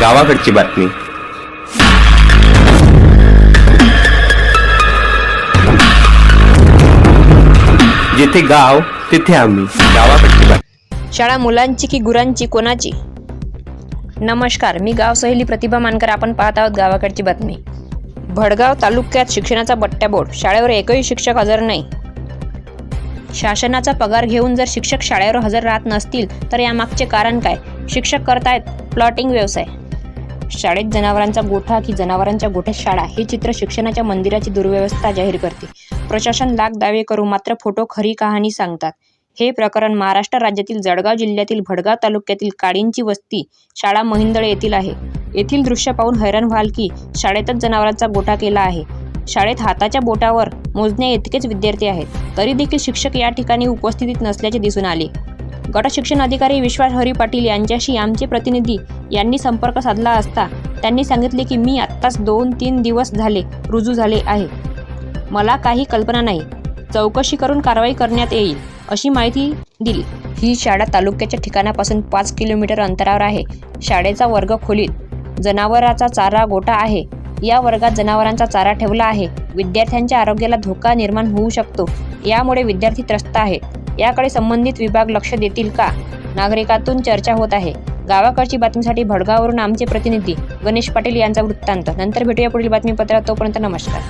गावाकडची बातमी. जिथे गाव तिथे आम्ही. गावाकडची बातमी. शाळा मुलांची की गुरांची कोणाची? नमस्कार मी गाव सहेली प्रतिभा मानकर. आपण पाहत आहोत गावाकडची बातमी. भडगाव तालुक्यात शिक्षणाचा बट्ट्या बोर्ड शाळेवर एकही शिक्षक हजर नाही. शासनाचा पगार घेऊन जर शिक्षक शाळेवर हजर राहत नसतील तर यामागचे कारण काय? शिक्षक करतायत प्लॉटिंग व्यवसाय. शाळेत जनावरांचा गोठा की जनावरांच्या गोठ्यात शाळा हे चित्र शिक्षणाच्या मंदिराची दुर्व्यवस्था जाहीर करते. प्रशासन लाख दावे करू मात्र फोटो खरी कहाणी सांगतात. हे प्रकरण महाराष्ट्र राज्यातील जळगाव जिल्ह्यातील भडगाव तालुक्यातील काडींची वस्ती शाळा महिंदळे येथील आहे. येथील दृश्य पाहून हैराण व्हाल की शाळेतच जनावरांचा गोठा केला आहे. शाळेत हाताच्या बोटावर मोजण्या इतकेच विद्यार्थी आहेत. तरी देखील शिक्षक या ठिकाणी उपस्थितीत नसल्याचे दिसून आले. गट शिक्षण अधिकारी विश्वास हरी पाटील यांच्याशी आमचे प्रतिनिधी यांनी संपर्क साधला असता त्यांनी सांगितले की मी आत्ताच दोन तीन दिवस झाले रुजू झाले आहे. मला काही कल्पना नाही. चौकशी करून कारवाई करण्यात येईल अशी माहिती दिली. ही शाळा तालुक्याच्या ठिकाणापासून पाच किलोमीटर अंतरावर आहे. शाळेचा वर्ग खोलीत जनावराचा चारा गोटा आहे. या वर्गात जनावरांचा चारा ठेवला आहे. विद्यार्थ्यांच्या आरोग्याला धोका निर्माण होऊ शकतो. यामुळे विद्यार्थी त्रस्त आहेत. याकडे संबंधित विभाग लक्ष देतील का? नागरिकातून चर्चा होत आहे. गावाकडची बातमीसाठी भडगाववरून आमचे प्रतिनिधी गणेश पाटील यांचा वृत्तांत. नंतर भेटूया पुढील बातमीपत्रात. तोपर्यंत नमस्कार.